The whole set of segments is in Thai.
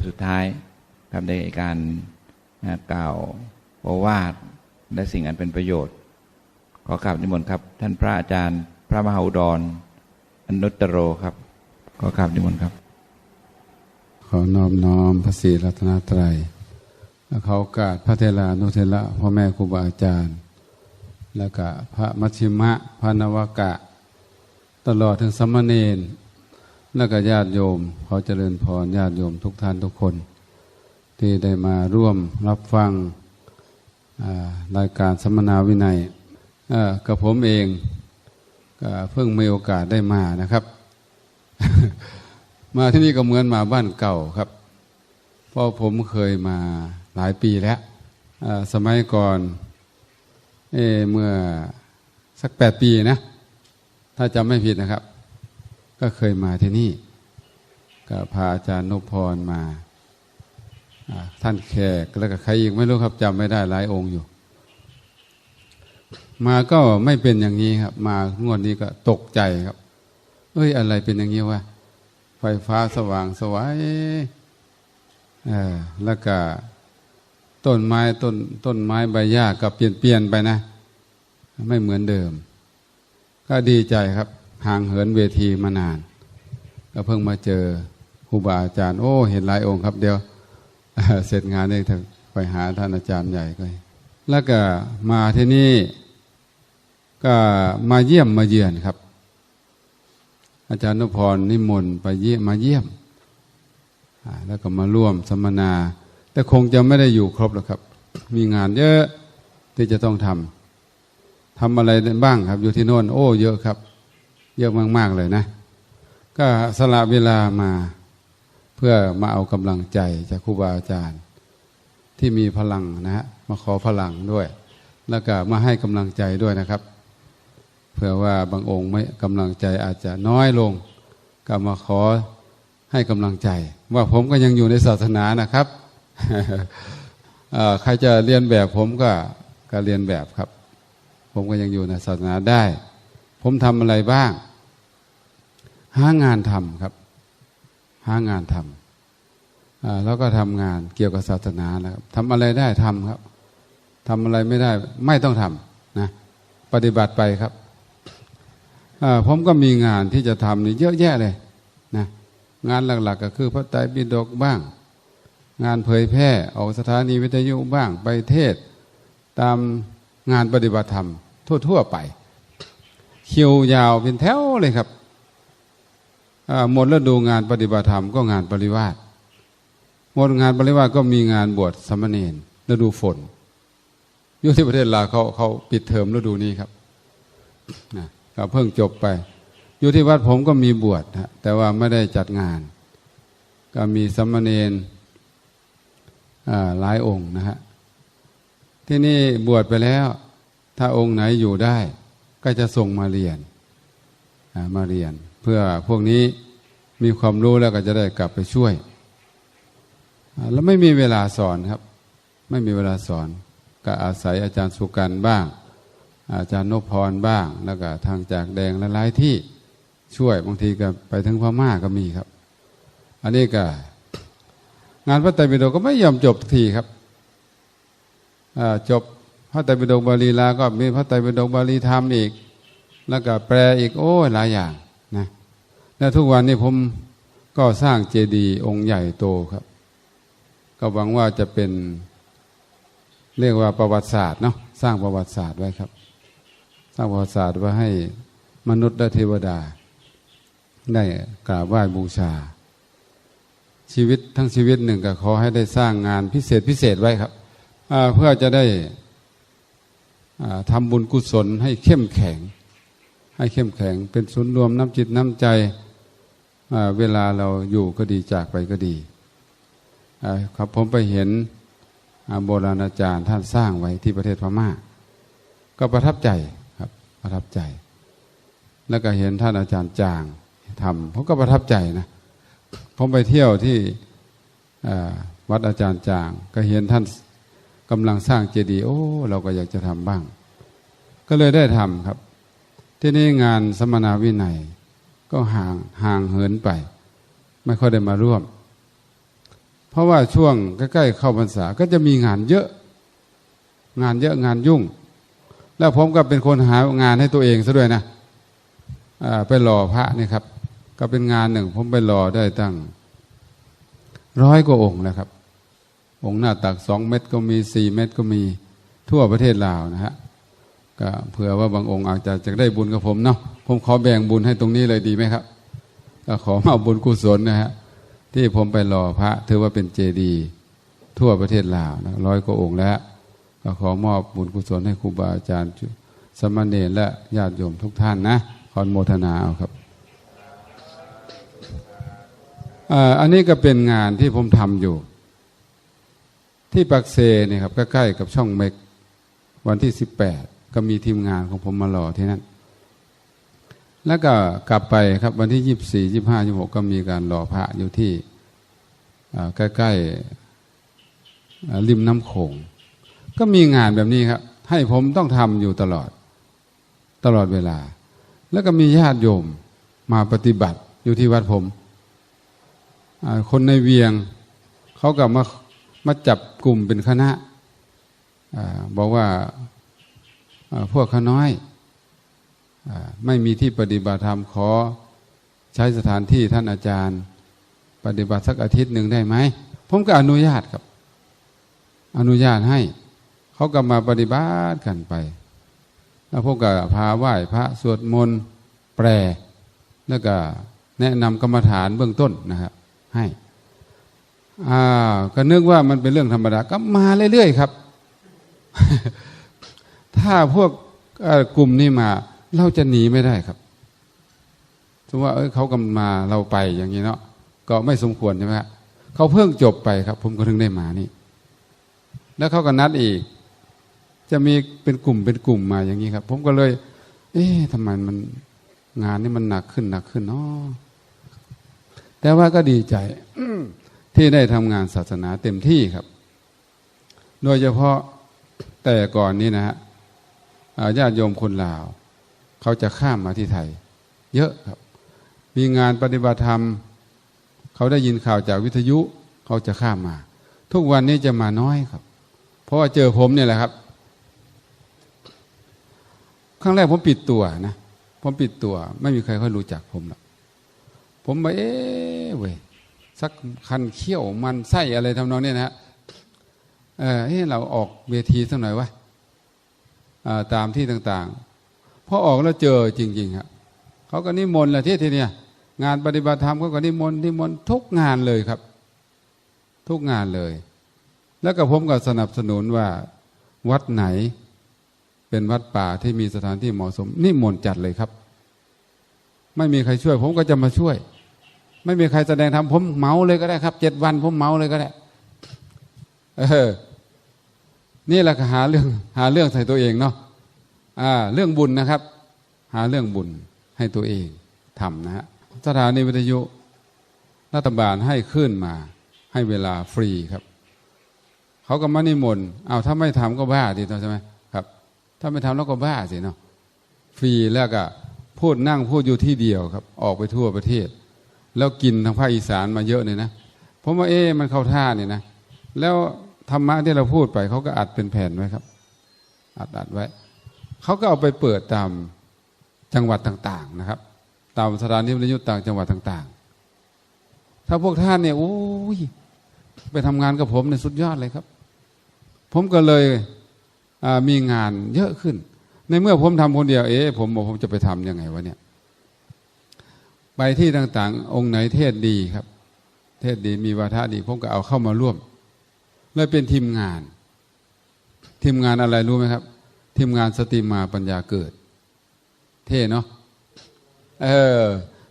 ปสุดท้ายครับในการกล่าวโอวาทและสิ่งอันเป็นประโยชน์ ขอกราบนิมนต์ครับ ท่านพระอาจารย์ พระมหาอุดรอนุตตโรครับ ขอกราบนิมนต์ครับ ขอนอบน้อมพระศรีรัตนตรัยและเขากาสพระเทลานุเทระพ่อแม่ครูบาอาจารย์ แล้วก็พระมัชชิมะพระนวกะ ตลอดถึงสมณเณร แล้วก็ญาติโยมขอเจริญพรญาติโยมทุกท่านทุกคน ที่ได้มาร่วมรับฟังรายการสัมมนาวินัยกับผมเองเพิ่งมีโอกาสได้มานะครับ มาที่นี่ก็เหมือนมาบ้านเก่าครับ เพราะผมเคยมาหลายปีแล้วสมัยก่อนเอเมื่อสักแปดปีนะ ถ้าจำไม่ผิดนะครับ ก็เคยมาที่นี่ก็พาอาจารย์นพพรมาท่านแขกแล้วก็ใครอีกไม่รู้ครับจำไม่ได้หลายองค์อยู่ มาก็ไม่เป็นอย่างนี้ครับ มางวดนี้ก็ตกใจครับเอ้ยอะไรเป็นอย่างนี้วะไฟฟ้าสว่างสวยแล้วก็ต้นไม้ต้นต้นไม้ใบหญ้าก็เปลี่ยนเปลี่ยนไปนะ ไม่เหมือนเดิม ก็ดีใจครับ ห่างเหินเวทีมานาน ก็เพิ่งมาเจอครูบาอาจารย์ โอ้ เห็นหลายองค์ครับเดียว เสร็จงานเนี่ยไปหาท่านอาจารย์ใหญ่ก็แล้วก็มาที่นี่ก็มาเยี่ยมมาเยือนครับ อาจารย์นพพรนิมนต์ไปเยี่ยมมาเยี่ยม แล้วก็มาร่วมสัมมนา แต่คงจะไม่ได้อยู่ครบหรอกครับ มีงานเยอะที่จะต้องทำทำอะไรบ้างครับ อยู่ที่โน่นโอ้ เยอะครับ เยอะมาก ๆ เลยนะ ก็สละเวลามาเพื่อมาเอากำลังใจจากครูบาอาจารย์ ที่มีพลังนะฮะมาขอพลังด้วย แล้วก็มาให้กำลังใจด้วยนะครับเผื่อว่าบางองค์ไม่กำลังใจอาจจะน้อยลง ก็มาขอให้กำลังใจ ว่าผมก็ยังอยู่ในศาสนานะครับใครจะเรียนแบบผมก็ก็เรียนแบบครับ ผมก็ยังอยู่ในศาสนาได้ ผมทำอะไรบ้าง หางานทำครับ หางานทำแล้วก็ทำงานเกี่ยวกับศาสนานะครับทำอะไรได้ทำครับทำอะไรไม่ได้ไม่ต้องทำนะปฏิบัติไปครับผมก็มีงานที่จะทำนี่เยอะแยะเลยนะงานหลักๆก็คือพระไตรปิฎกบ้าง งานเผยแพร่ออกสถานีวิทยุบ้างไปเทศ ตามงานปฏิบัติธรรมทั่ว ๆ ไป คิวยาวเป็นแถวเลยครับอ่าหมดฤดูงานปฏิบัติธรรมก็งานปริวาสหมดงานปริวาสก็มีงานบวชสามเณรฤดูฝนอยู่ที่ประเทศลาวเขาเขาปิดเทอมฤดูนี้ครับนะก็เพิ่งจบไป อยู่ที่วัดผมก็มีบวชฮะแต่ว่าไม่ได้จัดงาน ก็มีสมมเนนหลายองค์นะฮะที่นี่บวชไปแล้ว ถ้าองค์ไหนอยู่ได้ ก็จะส่งมาเรียนมาเรียน เพื่อพวกนี้มีความรู้แล้วก็จะได้กลับไปช่วย แล้วไม่มีเวลาสอนครับ ไม่มีเวลาสอน ก็อาศัยอาจารย์สุกันบ้าง อาจารย์นพพรบ้าง แล้วก็ทางจากแดงหลายที่ช่วยบางทีก็ไปถึงพม่าก็มีครับ อันนี้ก็ งานพระไตรปิฎกก็ไม่ยอมจบทีครับจบ พระไตรปิฎกบาลีลาก็มีพระไตรปิฎกบาลีธรรมอีก แล้วก็แปลอีกโอ้ยหลายอย่างนะและทุกวันนี้ผมก็สร้างเจดีย์องค์ใหญ่โตครับ ก็หวังว่าจะเป็นเรียกว่าประวัติศาสตร์เนาะสร้างประวัติศาสตร์ไว้ครับ สร้างประวัติศาสตร์ไว้ให้มนุษย์และเทวดา ได้กราบไหว้บูชา ชีวิตทั้งชีวิตหนึ่งก็ขอให้ได้สร้างงานพิเศษพิเศษไว้ครับเพื่อจะได้ ทำบุญกุศลให้เข้มแข็ง ให้เข้มแข็ง เป็นศูนย์รวมน้ำจิตน้ำใจเวลาเราอยู่ก็ดีจากไปก็ดีครับผมไปเห็นโบราณอาจารย์ท่านสร้างไว้ที่ประเทศพม่า ก็ประทับใจครับประทับใจ แล้วก็เห็นท่านอาจารย์จางทำผมก็ประทับใจนะผมไปเที่ยวที่วัดอาจารย์จาง ก็เห็นท่าน กำลังสร้างเจดีย์โอ้ เราก็อยากจะทำบ้าง ก็เลยได้ทำครับ ที่นี่งานสมนาวินัย ก็ห่างห่างเหินไป ไม่ค่อยได้มาร่วม เพราะว่าช่วงใกล้ๆเข้าพรรษาก็จะมีงานเยอะ งานเยอะงานยุ่ง แล้วผมก็เป็นคนหางานให้ตัวเองซะด้วยนะไปหล่อพระนี่ครับ ก็เป็นงานหนึ่ง ผมไปหล่อได้ตั้งร้อยกว่าองค์นะครับ องค์หน้าตักสองเม็ดก็มีสี่เม็ดก็มีทั่วประเทศลาวนะฮะก็เผื่อว่าบางองค์อาจจะจะได้บุญกับผมเนาะผมขอแบ่งบุญให้ตรงนี้เลยดีไหมครับก็ขอมาบุญกุศลนะฮะที่ผมไปรอพระถือว่าเป็นเจดีย์ทั่วประเทศลาวนะร้อยกว่าองค์แล้ว ก็ขอมอบบุญกุศลให้ครูบาอาจารย์สมณเณรและญาติโยมทุกท่านนะขออนุโมทนาเอาครับอ่าอันนี้ก็เป็นงานที่ผมทำอยู่ ที่ปักเซเนี่ยครับใกล้ๆกับช่องเมกวันที่สิบแปดก็มีทีมงานของผมมารอที่นั่นแล้วก็กลับไปครับวันที่ยี่สิบสี่ยี่ห้ายี่หกก็มีการรอพระอยู่ที่ใกล้ๆริมน้ำโขงก็มีงานแบบนี้ครับ ให้ผมต้องทำอยู่ตลอด ตลอดเวลา แล้วก็มีญาติโยมมาปฏิบัติอยู่ที่วัดผม คนในเวียงเขาก็มา มาจับกลุ่มเป็นคณะอบอกว่าพวกข้าน้อยอไม่มีที่ปฏิบัติธรรมขอใช้สถานที่ท่านอาจารย์ ปฏิบัติสักอาทิตย์หนึ่งได้ไหมผมก็อนุญาตครับ อนุญาตให้ เขาก็มาปฏิบัติกันไป แล้วพวกก็พาไหว้พระสวดมนต์แปลแล้วก็แนะนำกรรมฐานเบื้องต้นนะครับให้ อ่าก็นึกว่ามันเป็นเรื่องธรรมดาก็มาเรื่อยๆครับ ถ้าพวกกลุ่มนี้มา เราจะหนีไม่ได้ครับสมมติว่าเอ้เขากำลังมาเราไปอย่างนี้เนาะก็ไม่สมควรใช่ไหมครับเขาเพิ่งจบไปครับ ผมก็ถึงได้มานี่ แล้วเขาก็นัดอีก จะมีเป็นกลุ่มเป็นกลุ่มมาอย่างนี้ครับ ผมก็เลย เอ๊ะทำไมมันงานนี้มันหนักขึ้นหนักขึ้นเนาะแต่ว่าก็ดีใจ ที่ได้ทำงานศาสนาเต็มที่ครับ โดยเฉพาะแต่ก่อนนี้นะฮะญาติโยมคนลาว เขาจะข้ามมาที่ไทย เยอะครับ มีงานปฏิบัติธรรม เขาได้ยินข่าวจากวิทยุ เขาจะข้ามมา ทุกวันนี้จะมาน้อยครับ เพราะว่าเจอผมเนี่ยแหละครับครั้งแรกผมปิดตัวนะผมปิดตัว ไม่มีใครค่อยรู้จักผมหรอกผมไปเอ๊ะเว้ย สักคันเขี้ยวมันไส้อะไรทำนองนี้นะฮะเออเฮ้เราออกเวทีสักหน่อยวะอ่าตามที่ต่างๆพอออกแล้วเจอจริงๆครับเขาก็นิมนต์แหละที่ทีเนี้ยงานปฏิบัติธรรมเขาก็นิมนต์นิมนต์ทุกงานเลยครับ ทุกงานเลย แล้วก็ผมก็สนับสนุนว่าวัดไหนเป็นวัดป่าที่มีสถานที่เหมาะสมนี่มนต์จัดเลยครับ ไม่มีใครช่วย ผมก็จะมาช่วย ไม่มีใครแสดงธรรมผมเมาเลยก็ได้ครับเจ็ดวันผมเมาเลยก็ได้ เออ นี่แหละหาเรื่องหาเรื่องใส่ตัวเองเนาะอ่า เรื่องบุญนะครับ หาเรื่องบุญให้ตัวเองทำนะฮะสถานีวิทยุรัฐบาลให้ขึ้นมา ให้เวลาฟรีครับเขาก็มานิมนต์เอาถ้าไม่ทำก็บ้าดิใช่ไหมครับ ถ้าไม่ทำแล้วก็บ้าสิเนาะฟรีแล้วก็พูดนั่งพูดอยู่ที่เดียวครับ ออกไปทั่วประเทศ แล้วกินทางภาคอีสานมาเยอะเลยนะผมว่าเอ๊มันเข้าท่าเนี่ยนะแล้วธรรมะที่เราพูดไปเขาก็อัดเป็นแผ่นไว้ครับ อัดอัดไว้เขาก็เอาไปเปิดตามจังหวัดต่าง ๆนะครับ ตามสถานที่วิทยุต่างจังหวัดต่าง ๆ ถ้าพวกท่านเนี่ยโอ้ยไปทำงานกับผมเนี่ยสุดยอดเลยครับ ผมก็เลยมีงานเยอะขึ้น ในเมื่อผมทำคนเดียวเอ๊ะผมบอกผมจะไปทำยังไงวะเนี่ย ไปที่ต่างๆ องค์ไหนเทศดีครับ เทศดีมีวาทะดีผมก็เอาเข้ามาร่วมเลยเป็นทีมงาน ทีมงานอะไรรู้ไหมครับ ทีมงานสติมาปัญญาเกิด เท่เนาะเออ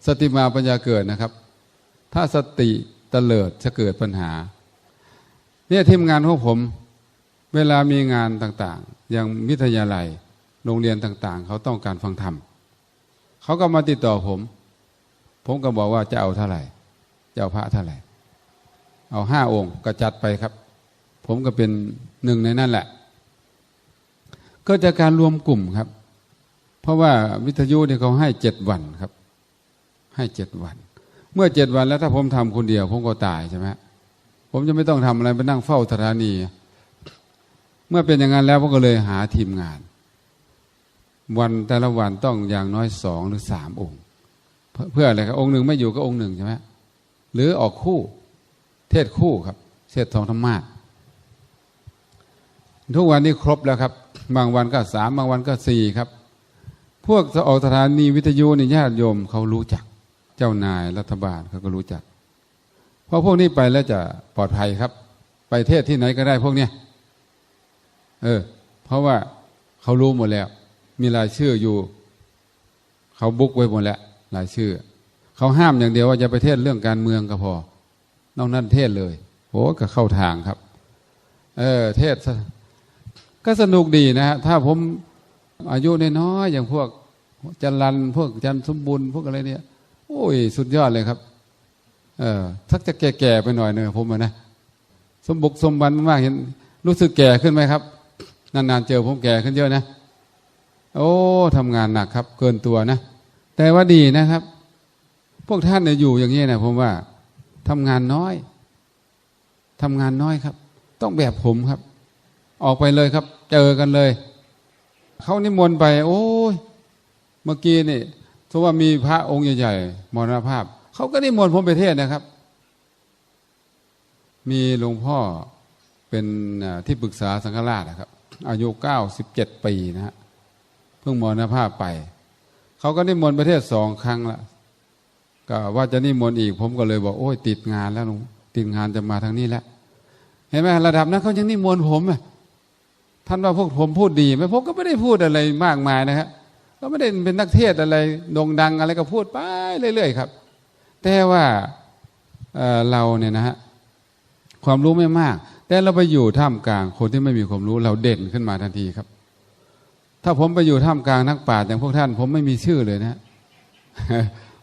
สติมาปัญญาเกิดนะครับ ถ้าสติเตลิดจะเกิดปัญหา เนี่ยทีมงานของผม เวลามีงานต่างๆ อย่างวิทยาลัย โรงเรียนต่างๆ เขาต้องการฟังธรรมเขาก็มาติดต่อผม ผมก็บอกว่าจะเอาเท่าไหร่จะเอาพระเท่าไหร่ เอาห้าองค์ก็จัดไปครับ ผมก็เป็นหนึ่งในนั่นแหละ ก็จะการรวมกลุ่มครับ เพราะว่าวิทยุเนี่ยเขาให้เจ็ดวันครับ ให้เจ็ดวัน เมื่อเจ็ดวันแล้วถ้าผมทำคนเดียว ผมก็ตายใช่ไหมผมจะไม่ต้องทำอะไรไปนั่งเฝ้าสถานี เมื่อเป็นอย่างนั้นแล้วผมก็เลยหาทีมงาน วันแต่ละวันต้องอย่างน้อยสองหรือสามองค์ เพื่ออะไรครับองค์หนึ่งไม่อยู่ก็องค์หนึ่งใช่ไหมหรือออกคู่ เทศคู่ครับเทศทองธรรมาสทุกวันนี้ครบแล้วครับ บางวันก็สามบางวันก็สี่ครับ พวกออกสถานีวิทยุนี่ญาติโยมเขารู้จัก เจ้านายรัฐบาลเขาก็รู้จัก เพราะพวกนี้ไปแล้วจะปลอดภัยครับ ไปเทศที่ไหนก็ได้พวกเนี้ยเออ เพราะว่าเขารู้หมดแล้ว มีรายชื่ออยู่ เขาบุ๊กไว้หมดแล้ว รายชื่อ เขาห้ามอย่างเดียวว่าจะไปเทศเรื่องการเมืองก็พอนอกนั้นเทศเลยโอ้ก็เข้าทางครับ เออ เทศก็สนุกดีนะฮะถ้าผมอายุน้อยๆอย่างพวกจันรันพวกจันสมบูรณ์พวกอะไรเนี่ย โอ้ย สุดยอดเลยครับ เออทักจะแก่ๆไปหน่อยเนอะผมนะสมบุกสมบันมากเห็น รู้สึกแก่ขึ้นไหมครับ นานๆเจอผมแก่ขึ้นเยอะนะ โอ้ทำงานหนักครับ เกินตัวนะ แต่ว่าดีนะครับ พวกท่านเนี่ยอยู่อย่างนี้นะผมว่าทำงานน้อยทำงานน้อยครับ ต้องแบบผมครับ ออกไปเลยครับ เจอกันเลยเขานิมนต์ไป โอ้ยเมื่อกี้นี่เพราะว่ามีพระองค์ใหญ่ๆมรณภาพเขาก็นิมนต์ผมไปเทศนะครับ มีหลวงพ่อเป็นที่ปรึกษาสังฆราชนะครับ อายุเก้าสิบเจ็ดปีนะฮะเพิ่งมรณภาพไป เขาก็นิมนต์ประเทศสองครั้งละก็ว่าจะนิมนต์อีก ผมก็เลยบอกโอ้ยติดงานแล้วลวงติดงานจะมาทางนี้แล้วเห็นไหมระดับนั้นเขายังนิมนต์ผมอะท่านว่าพวกผมพูดดีไหมผมก็ไม่ได้พูดอะไรมากมายนะครับก็ไม่ได้เป็นนักเทศอะไรโด่งดังอะไรก็พูดไปเรื่อยๆครับ แต่ว่าเเราเนี่ยนะฮะความรู้ไม่มาก แต่เราไปอยู่ท่ามกลางคนที่ไม่มีความรู้เราเด่นขึ้นมาทันทีครับ ถ้าผมไปอยู่ท่ามกลางนักปราชญ์อย่างพวกท่าน ผมไม่มีชื่อเลยนะ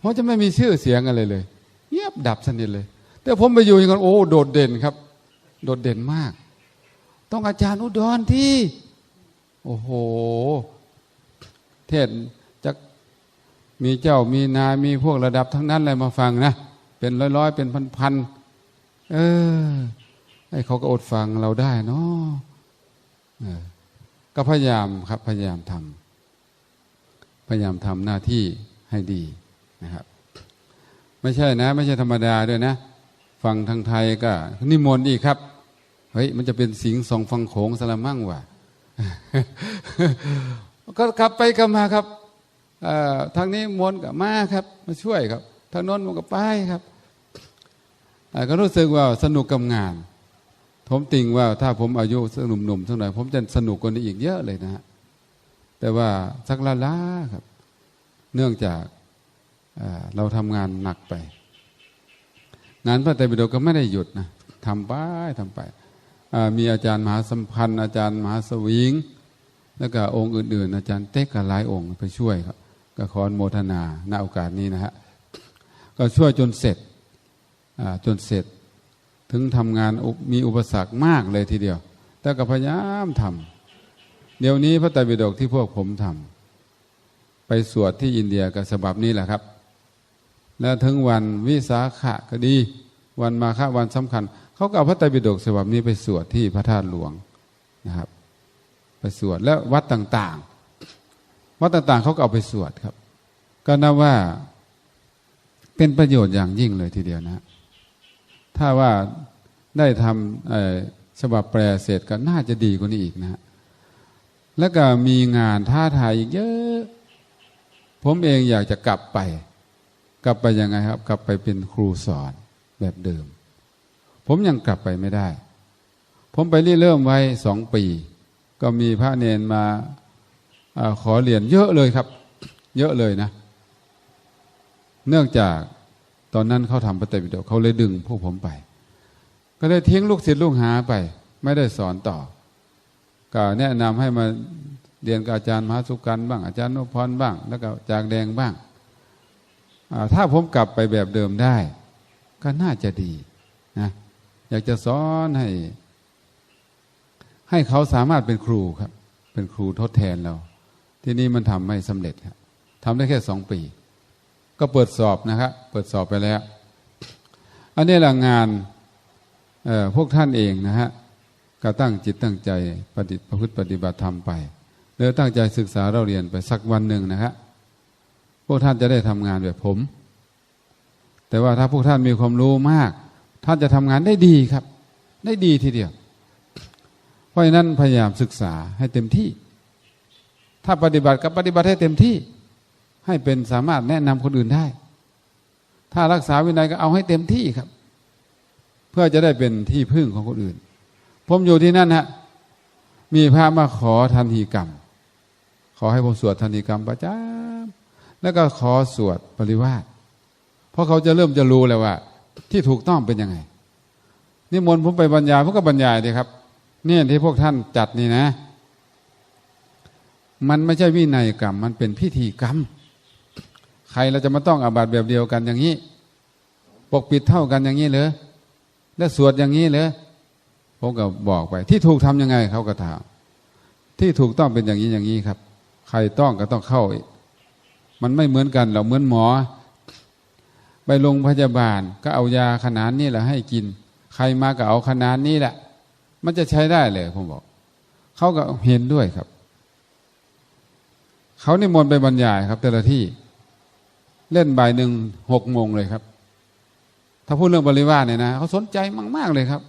ผมจะไม่มีชื่อเสียงอะไรเลยเงียบดับสนิทเลย แต่ผมไปอยู่อย่างนั้นโอ้โดดเด่นครับ โดดเด่นมาก ต้องอาจารย์อุดรที่ โอ้โห เทศจะมีเจ้ามีนายมีพวกระดับทั้งนั้นเลยมาฟังนะเป็นร้อยๆ เป็นพันๆเออไอ้เขาก็อดฟังเราได้เนาะ ก็พยายามครับพยายามทำพยายามทำหน้าที่ให้ดีนะครับ ไม่ใช่นะ ไม่ใช่ธรรมดาด้วยนะ ฟังทางไทยก็ นิมนต์อีกครับเฮ้ยมันจะเป็นสิงสองฟังโขงสละมั่งว่ะก็กลับไปกลับมาครับทางนี้มนกับมาครับ มาช่วยครับ ทางโน้นมนกับป้ายครับเอ่ก็รู้สึกว่าสนุกกับงาน ผมติงว่าถ้าผมอายุสักหนุ่มๆสักหน่อยผมจะสนุกกว่านี้อีกเยอะเลยนะฮะแต่ว่าสักละล้าครับ เนื่องจากเราทำงานหนักไป งานพระไตรปิฎกก็ไม่ได้หยุดนะทำไปทำไป มีอาจารย์มหาสัมพันธ์ อาจารย์มหาสวิง แล้วก็องค์อื่น ๆ อาจารย์เต็กกับหลายองค์ไปช่วยครับ ก็ขอโมทนาณโอกาสนี้นะฮะ ก็ช่วยจนเสร็จจนเสร็จ ถึงทำงานมีอุปสรรคมากเลยทีเดียว แต่ก็พยายามทำเดี๋ยวนี้พระไตรปิฎกที่พวกผมทำไปสวดที่อินเดียกับฉบับนี้แหละครับ แล้วถึงวันวิสาขะก็ดี วันมาฆวันสำคัญ เขาก็เอาพระไตรปิฎกฉบับนี้ไปสวดที่พระธาตุหลวงนะครับ ไปสวดแล้ววัดต่างๆ วัดต่างๆเขาก็เอาไปสวดครับ ก็นับว่าเป็นประโยชน์อย่างยิ่งเลยทีเดียวนะ ถ้าว่าได้ทำฉบับแปลเสร็จก็น่าจะดีกว่านี้อีกนะฮะแล้วก็มีงานท้าทายอีกเยอะ ผมเองอยากจะกลับไป กลับไปยังไงครับ กลับไปเป็นครูสอนแบบเดิม ผมยังกลับไปไม่ได้ ผมไปเริ่มไว้สองปี ก็มีพระเนนมาอขอเรียนเยอะเลยครับ เยอะเลยนะ เนื่องจาก ตอนนั้นเขาทำปฏิบิดกเขาเลยดึงพวกผมไป ก็เลยทิ้งลูกศิษย์ลูกหาไป ไม่ได้สอนต่อ ก็แนะนำให้มาเรียนกับอาจารย์มหาสุกันบ้าง อาจารย์นพพรบ้าง แล้วก็จากแดงบ้าง ถ้าผมกลับไปแบบเดิมได้ ก็น่าจะดีนะอยากจะสอนให้ ให้เขาสามารถเป็นครูครับ เป็นครูทดแทนเรา ที่นี่มันทำไม่สำเร็จครับทำได้แค่สองปี ก็เปิดสอบนะครับ เปิดสอบไปแล้ว อันนี้แหละงานพวกท่านเองนะฮะก็ตั้งจิตตั้งใจปฏิประพฤติปฏิบัติธรรมไปแล้วตั้งใจศึกษาเราเรียนไปสักวันหนึ่งนะฮะพวกท่านจะได้ทำงานแบบผม แต่ว่าถ้าพวกท่านมีความรู้มาก ท่านจะทำงานได้ดีครับ ได้ดีทีเดียว เพราะฉะนั้นพยายามศึกษาให้เต็มที่ ถ้าปฏิบัติก็ปฏิบัติให้เต็มที่ ให้เป็นสามารถแนะนำคนอื่นได้ ถ้ารักษาวินัยก็เอาให้เต็มที่ครับ เพื่อจะได้เป็นที่พึ่งของคนอื่น ผมอยู่ที่นั่นฮะมีพระมาขอทันทีกรรม ขอให้ผมสวดทันทีกรรมประจำแล้วก็ขอสวดปริวาสเพราะเขาจะเริ่มจะรู้แล้วว่า ที่ถูกต้องเป็นยังไงนิมนต์ผมไปบรรยายผมก็บรรยายดีครับเนี่ยที่พวกท่านจัดนี่นะ มันไม่ใช่วินัยกรรม มันเป็นพิธีกรรม รเราจะมาต้องอาบัติแบบเดียวกันอย่างนี้ ปกปิดเท่ากันอย่างนี้เหรอและสวดอย่างนี้เหรอผมก็บอกไป ที่ถูกทำยังไงเขาก็ถาม ที่ถูกต้องเป็นอย่างนี้อย่างนี้ครับ ใครต้องก็ต้องเข้า มันไม่เหมือนกันเราเหมือนหมอ ไปโรงพยาบาล ก็เอายาขนาดนี้แหละให้กิน ใครมาก็เอาขนาดนี้แหละ มันจะใช้ได้เลยผมบอก เขาก็เห็นด้วยครับ เขานิมนต์ไปบรรยายครับแต่ละที่ เล่นบ่ายหนึ่งหกโมงเลยครับ ถ้าพูดเรื่องบริวารเนี่ยนะเขาสนใจมาก ๆ เลยครับ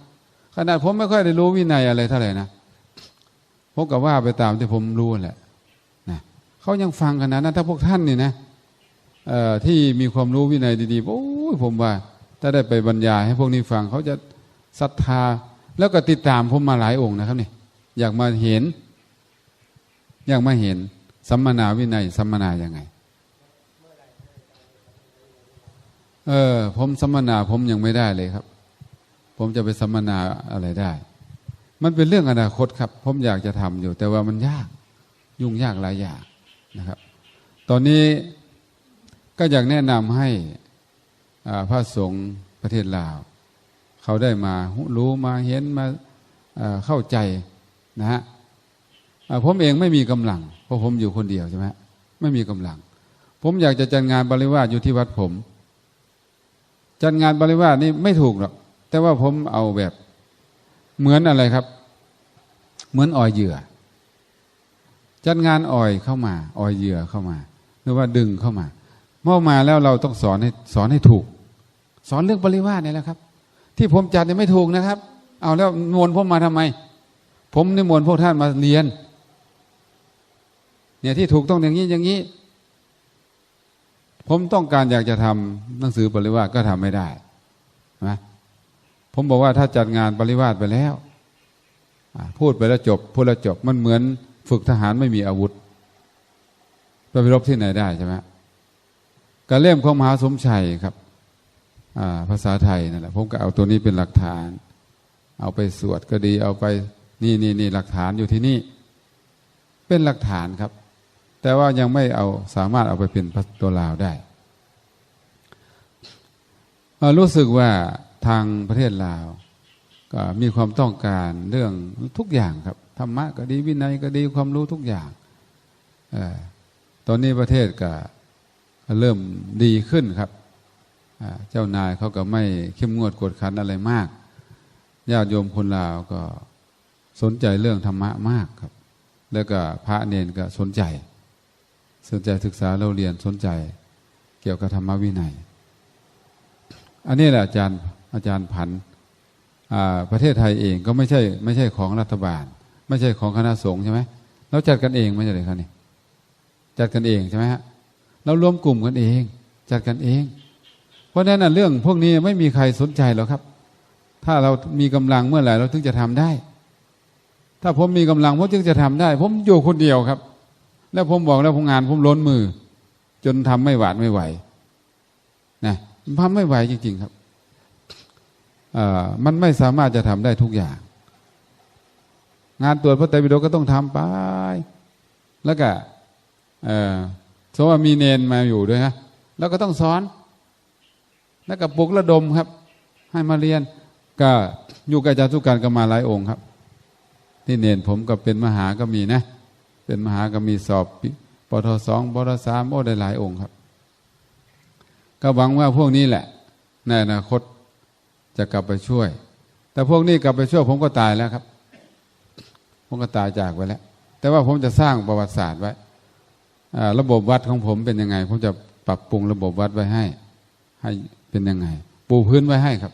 ขนาดผมไม่ค่อยได้รู้วินัยอะไรเท่าไหร่นะผมก็ว่าไปตามที่ผมรู้แหละนะเขายังฟังขนาดนั้นถ้าพวกท่านนี่นะเอ่อที่มีความรู้วินัยดีๆโอ้ยผมว่า ถ้าได้ไปบรรยายให้พวกนี้ฟังเขาจะศรัทธา แล้วก็ติดตามผมมาหลายองค์นะครับนี่อยากมาเห็น อยากมาเห็นสัมมนาวินัยสัมมนายังไง เออ ผมสัมมนาผมยังไม่ได้เลยครับ ผมจะไปสัมมนาอะไรได้ มันเป็นเรื่องอนาคตครับ ผมอยากจะทำอยู่ แต่ว่ามันยาก ยุ่งยากหลายอย่างนะครับ ตอนนี้ก็อยากแนะนำให้พระสงฆ์ประเทศลาว เขาได้มารู้มาเห็นมาเข้าใจนะฮะผมเองไม่มีกำลัง เพราะผมอยู่คนเดียวใช่ไหมไม่มีกำลัง ผมอยากจะจัดงานบริวารอยู่ที่วัดผม จัดงานบริวารนี่ไม่ถูกหรอก แต่ว่าผมเอาแบบเหมือนอะไรครับ เหมือนอ่อยเหยื่อ จัดงานอ่อยเข้ามาอ่อยเหยื่อเข้ามา หรือว่าดึงเข้ามาเมื่อมาแล้วเราต้องสอนให้สอนให้ถูก สอนเรื่องบริวารนี่แหละครับ ที่ผมจัดเนี่ยไม่ถูกนะครับ เอาแล้วนวนผมมาทำไม ผมนิมนต์พวกท่านมาเรียน เนี่ยที่ถูกต้องอย่างนี้อย่างนี้ ผมต้องการอยากจะทำหนังสือปริวาสก็ทำไม่ได้นะผมบอกว่าถ้าจัดงานปริวาสไปแล้วพูดไปแล้วจบพูดแล้วจบมันเหมือนฝึกทหารไม่มีอาวุธไปรบที่ไหนได้ใช่ไหมการเล่มของมหาสมชัยครับภาษาไทยนั่นแหละผมก็เอาตัวนี้เป็นหลักฐาน เอาไปสวดก็ดีเอาไปนี่นี่นี่หลักฐานอยู่ที่นี่ เป็นหลักฐานครับ แต่ว่ายังไม่เอาสามารถเอาไปเป็นตัวลาวได้เอ่อรู้สึกว่าทางประเทศลาวก็มีความต้องการเรื่องทุกอย่างครับธรรมะก็ดีวินัยก็ดีความรู้ทุกอย่างอตอนนี้ประเทศก็เริ่มดีขึ้นครับเจ้านายเขาก็ไม่เข้มงวดกวดขันอะไรมากญาติโยมคนลาวก็สนใจเรื่องธรรมะมากครับ แล้วก็พระเนนก็สนใจ สนใจศึกษาเราเรียนสนใจ เกี่ยวกับธรรมวินัย อันนี้แหละอาจารย์อาจารย์พันประเทศไทยเองก็ไม่ใช่ไม่ใช่ของรัฐบาล ไม่ใช่ของคณะสงฆ์ใช่ไหมเราจัดกันเองไม่ใช่เลยครับนี่จัดกันเองใช่ไหมฮะเรารวมกลุ่มกันเอง จัดกันเอง เพราะฉะนั้นนะเรื่องพวกนี้ไม่มีใครสนใจหรอกครับ ถ้าเรามีกำลังเมื่อไหร่เราถึงจะทำได้ ถ้าผมมีกำลังผมจึงจะทำได้ ผมอยู่คนเดียวครับ แล้วผมบอกแล้วผมงานผมล้นมือ จนทำไม่หวาดไม่ไหวนะทำไม่ไหวจริง ๆครับมันไม่สามารถจะทำได้ทุกอย่าง งานตรวจพระไตรปิฎกก็ต้องทำไป แล้วก็เอ่อสมว่ามีเนนมาอยู่ด้วยนะแล้วก็ต้องสอน แล้วก็ปลุกระดมครับ ให้มาเรียน ก็อยู่กับอาจารย์ทุกการก็มาหลายองค์ครับ ที่เนนผมก็เป็นมหาก็มีนะ เป็นมหาก็มีสอบปทสองปทสามโอ้ได้หลายองค์ครับ ก็หวังว่าพวกนี้แหละ ในอนาคตจะกลับไปช่วย แต่พวกนี้กลับไปช่วยผมก็ตายแล้วครับ ผมก็ตายจากไปแล้ว แต่ว่าผมจะสร้างประวัติศาสตร์ไว้ระบบวัดของผมเป็นยังไง ผมจะปรับปรุงระบบวัดไว้ให้ ให้เป็นยังไง ปูพื้นไว้ให้ครับ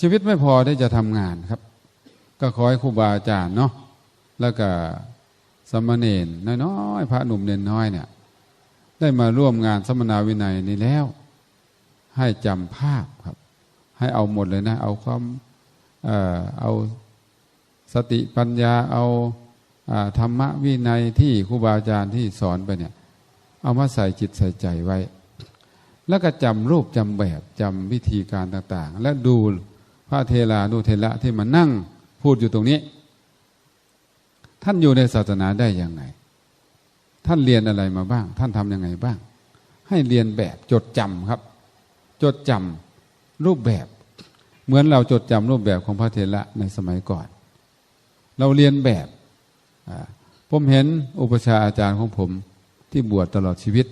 ชีวิตไม่พอได้จะทำงานครับ ก็ขอให้ครูบาอาจารย์เนาะแล้วก็ สมณเณรน้อยๆพระหนุ่มเนนน้อยเนี่ยได้มาร่วมงานสมนาวินัยนี้แล้ว ให้จำภาพครับ ให้เอาหมดเลยนะ เอาความเอ่อเอาสติปัญญาเอาธรรมะวินัยที่ครูบาอาจารย์ที่สอนไปเนี่ย เอามาใส่จิตใส่ใจไว้ แล้วก็จำรูปจำแบบจำวิธีการต่าง ๆ และดูพระเทลานุเทระที่มานั่งพูดอยู่ตรงนี้ ท่านอยู่ในศาสนาได้ยังไง ท่านเรียนอะไรมาบ้าง ท่านทำยังไงบ้าง ให้เรียนแบบจดจำครับ จดจำรูปแบบ เหมือนเราจดจำรูปแบบของพระเทระในสมัยก่อน เราเรียนแบบผมเห็นอุปชาอาจารย์ของผมที่บวชตลอดชีวิต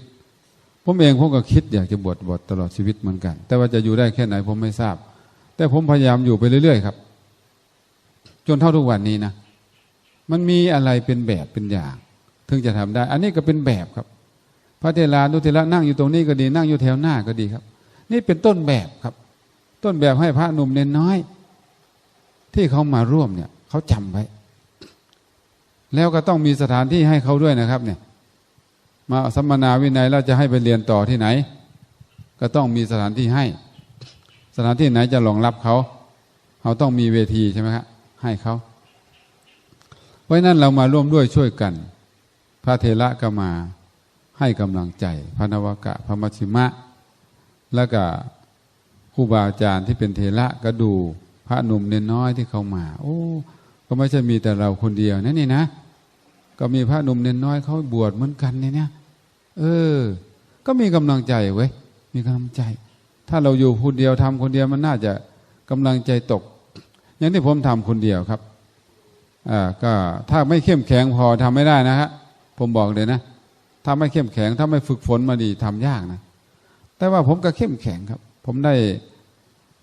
ผมเองผมก็คิดอยากจะบวชบวชตลอดชีวิตเหมือนกัน แต่ว่าจะอยู่ได้แค่ไหนผมไม่ทราบ แต่ผมพยายามอยู่ไปเรื่อย ๆ ครับ จนเท่าทุกวันนี้นะ มันมีอะไรเป็นแบบเป็นอย่าง ถึงจะทำได้ อันนี้ก็เป็นแบบครับ พระเทลานุเทระนั่งอยู่ตรงนี้ก็ดี นั่งอยู่แถวหน้าก็ดีครับ นี่เป็นต้นแบบครับ ต้นแบบให้พระหนุ่มเน้นน้อย ที่เขามาร่วมเนี่ยเขาจำไว้ แล้วก็ต้องมีสถานที่ให้เขาด้วยนะครับเนี่ย มาสัมมนาวินัยแล้วจะให้ไปเรียนต่อที่ไหน ก็ต้องมีสถานที่ให้ สถานที่ไหนจะรองรับเขาเขาต้องมีเวทีใช่ไหมครับให้เขา เพราะนั้นเรามาร่วมด้วยช่วยกัน พระเทระก็มาให้กำลังใจ พระนวกะ พระมัชชิมะ แล้วก็ครูบาอาจารย์ที่เป็นเทระก็ดูพระหนุ่มเน้นน้อยที่เขามา โอ้ ก็ไม่ใช่มีแต่เราคนเดียวนะนี่นะ ก็มีพระหนุ่มเน้นน้อยเขาบวชเหมือนกันเนี่ย เออ ก็มีกำลังใจเว้ย มีกำลังใจ ถ้าเราอยู่คนเดียวทำคนเดียวมันน่าจะกำลังใจตก อย่างที่ผมทำคนเดียวครับ ก็ถ้าไม่เข้มแข็งพอทำไม่ได้นะครับผมบอกเลยนะถ้าไม่เข้มแข็งถ้าไม่ฝึกฝนมาดีทำยากนะ แต่ว่าผมก็เข้มแข็งครับ ผมได้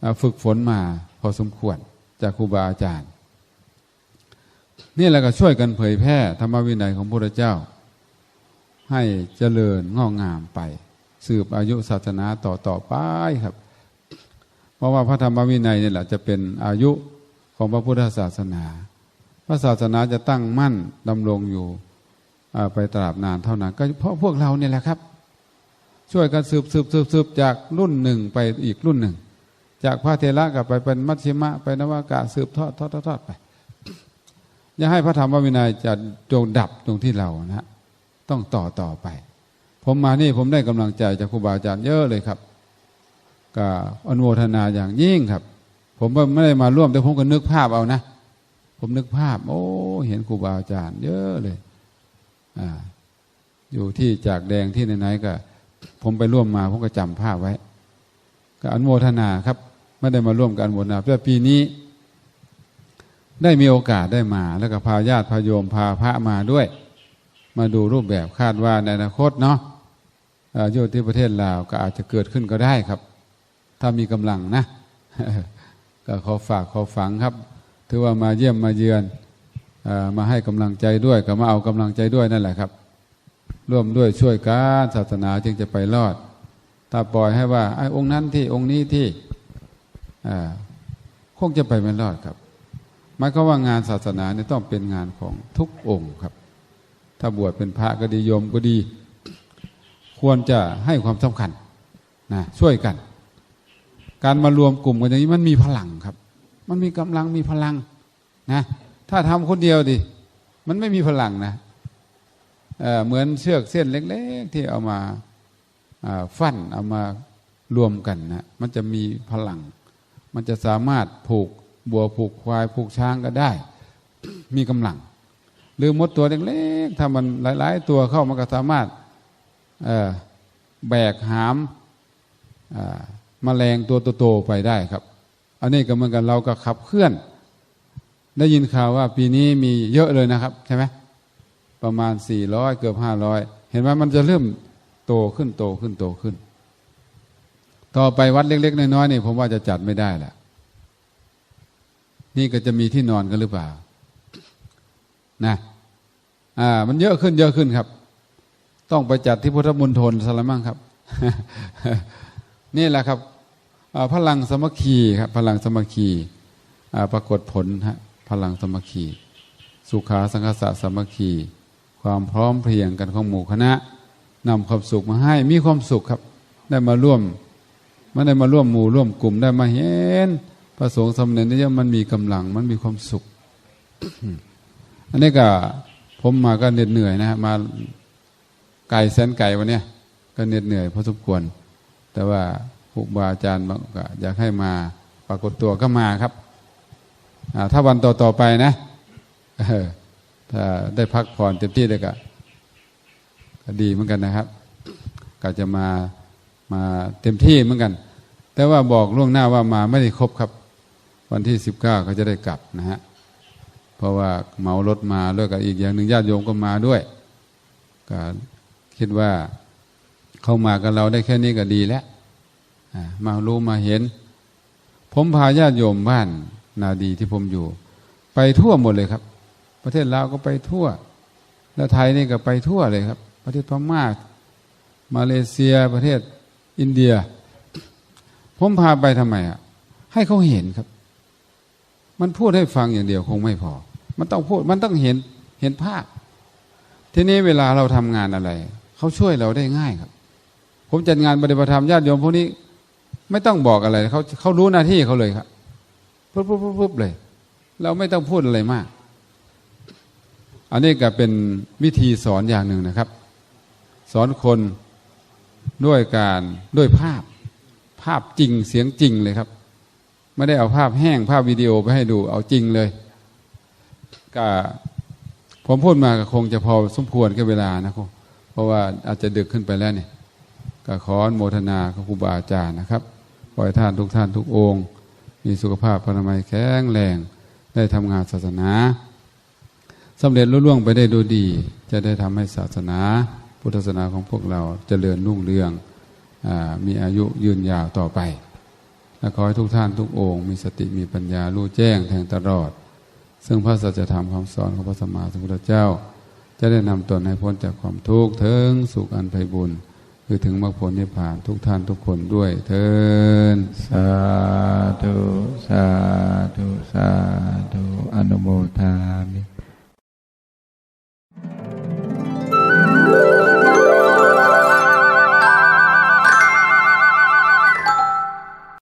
อ่าฝึกฝนมาพอสมควรจากครูบาอาจารย์ นี่แหละก็ช่วยกันเผยแพร่ธรรมวินัยของพระพุทธเจ้า ให้เจริญงอกงามไป สืบอายุศาสนาต่อต่อไปครับ เพราะว่าพระธรรมวินัยนี่แหละจะเป็นอายุของพระพุทธศาสนา พระศาสนาจะตั้งมั่นดำรงอยู่ไปตราบนานเท่านั้น ก็เพราะพวกเราเนี่ยแหละครับ ช่วยกันสืบสืบสืบสืบจากรุ่นหนึ่งไปอีกรุ่นหนึ่ง จากพระเทระกลับไปเป็นมัชชิมะ ไปนวากะสืบทอดทอดทอดไปอย่าให้พระธรรมวินัยจะจงดับตรงที่เรานะต้องต่อต่อไป ผมมานี่ผมได้กำลังใจจากครูบาอาจารย์เยอะเลยครับก็อนุโมทนาอย่างยิ่งครับ ผมไม่ได้มาร่วมแต่ผมก็นึกภาพเอานะ ผมนึกภาพ โอ้ เห็นครูบาอาจารย์ เยอะเลยอ่าอยู่ที่จากแดงที่ไหนๆก็ ผมไปร่วมมาผมก็จำภาพไว้ ก็อนุโมทนาครับ ไม่ได้มาร่วมกันอนโมทนาเพื่อปีนี้ ได้มีโอกาสได้มา แล้วก็พาญาติพาโยมพาพระมาด้วย มาดูรูปแบบคาดว่าในอนาคตเนาะอาอยู่ที่ประเทศลาวก็อาจจะเกิดขึ้นก็ได้ครับ ถ้ามีกำลังนะ ก็ขอฝากขอฝังครับ ถือว่ามาเยี่ยมมาเยือนอมาให้กำลังใจด้วยก็มาเอากำลังใจด้วยนั่นแหละครับ ร่วมด้วยช่วยการศาสนาจึงจะไปรอด ถ้าปล่อยให้ว่าไอ้องค์นั้นที่องค์นี้ที่คงจะไปไม่รอดครับหมายความว่างานศาสนาเนี่ยต้องเป็นงานของทุกองค์ครับ ถ้าบวชเป็นพระก็ดีโยมก็ดี ควรจะให้ความสำคัญนะช่วยกัน การมารวมกลุ่มกันอย่างนี้มันมีพลังครับ มันมีกำลังมีพลังนะถ้าทำคนเดียวดิมันไม่มีพลังนะเเหมือนเชือกเส้นเล็ก ๆ ที่เอามาฟันเอามารวมกันนะมันจะมีพลัง มันจะสามารถผูกบัวผูกควายผูกช้างก็ได้ มีกำลัง หรือมดตัวเล็กๆถ้ามันหลาย ๆ ตัวเข้ามันก็สามารถแบกหามอ่ามแมลงตัวโตๆไปได้ครับ อันนี้ก็เหมือนกันเราก็ขับเคลื่อน ได้ยินข่าวว่าปีนี้มีเยอะเลยนะครับใช่ไหมประมาณสี่ร้อยเกือบห้าร้อยเห็นไหมมันจะเริ่มโตขึ้นโตขึ้นโตขึ้น ต่อไปวัดเล็ก ๆ น้อยๆนี่ผมว่าจะจัดไม่ได้แหละนี่ก็จะมีที่นอนกันหรือเปล่า นะอ่า มันเยอะขึ้นเยอะขึ้นครับ ต้องไปจัดที่พุทธมณฑลสละมั่งครับ นี่แหละครับ พลังสมัคคีครับพลังสมัคคีปรากฏผลฮะพลังสมัคคี สุขาสังคสะสมัคคี ความพร้อมเพรียงกันของหมู่คณะนำความสุขมาให้มีความสุขครับ ได้มาร่วมไม่ได้มาร่วมหมู่ร่วมกลุ่มได้มาเห็นพระสงฆ์สำเร็จนี่มันมีกำลังมันมีความสุข อันนี้ก็ผมมาก็เหน็ดเหนื่อยนะฮะมาไก่แสนไก่วันนี้ก็เหน็ดเหนื่อยพอสมควร แต่ว่า ครูบาอาจารย์บอกว่าอยากให้มาปรากฏตัวก็มาครับถ้าวันต่อต่อๆไปนะถ้าได้พักผ่อนเต็มที่เลยก็ก็ดีเหมือนกันนะครับ ก็จะมามาเต็มที่เหมือนกัน แต่ว่าบอกล่วงหน้าว่ามาไม่ได้ครบครับ วันที่สิบเก้าก็จะได้กลับนะฮะเพราะว่าเหมารถมาด้วยกับอีกอย่างหนึ่งญาติโยมก็มาด้วยก็คิดว่าเข้ามากับเราได้แค่นี้ก็ดีแล้ว มารู้มาเห็น ผมพาญาติโยมบ้านนาดีที่ผมอยู่ ไปทั่วหมดเลยครับ ประเทศลาวก็ไปทั่ว แล้วไทยนี่ก็ไปทั่วเลยครับ ประเทศพม่ามาเลเซียประเทศอินเดีย ผมพาไปทำไมอะให้เขาเห็นครับ มันพูดให้ฟังอย่างเดียวคงไม่พอ มันต้องพูดมันต้องเห็นเห็นภาพ ทีนี้เวลาเราทำงานอะไร เขาช่วยเราได้ง่ายครับ ผมจัดงานปฏิบัติธรรมญาติโยมพวกนี้ ไม่ต้องบอกอะไรเขาเขารู้หน้าที่เขาเลยครับปุ๊บปุ๊บปุ๊บปุ๊บเลย เราไม่ต้องพูดอะไรมาก อันนี้ก็เป็นวิธีสอนอย่างหนึ่งนะครับ สอนคนด้วยการด้วยภาพ ภาพจริงเสียงจริงเลยครับ ไม่ได้เอาภาพแห้งภาพวิดีโอไปให้ดูเอาจริงเลยก็ผมพูดมาก็คงจะพอสมควรกับเวลานะครับเพราะว่าอาจจะดึกขึ้นไปแล้วเนี่ยก็ขออนโมทนาครูบาอาจารย์นะครับ ขอให้ท่านทุกท่านทุกองค์ มีสุขภาพพนามัยแข็งแรงได้ทำงานศาสนาสำเร็จรุ่ล่วงไปได้โดยดี จะได้ทำให้ศาสนา พุทธศาสนาของพวกเราเจริญรุ่งเรืองอมีอายุยืนยาวต่อไปและขอให้ทุกท่านทุกองค์ มีสติมีปัญญารู้แจ้งแทงตลอด ซึ่งพระสัจธรรมคำสอนของพระสัมมาสัมพุทธเจ้า จะได้นำตนให้พ้นจากความทุกข์ถึงสุขอันไพบุญ คือถึงมรรคผลนิพพานทุกท่านทุกคนด้วยเทินสาธุ สาธุ สาธุ อนุโมทามิ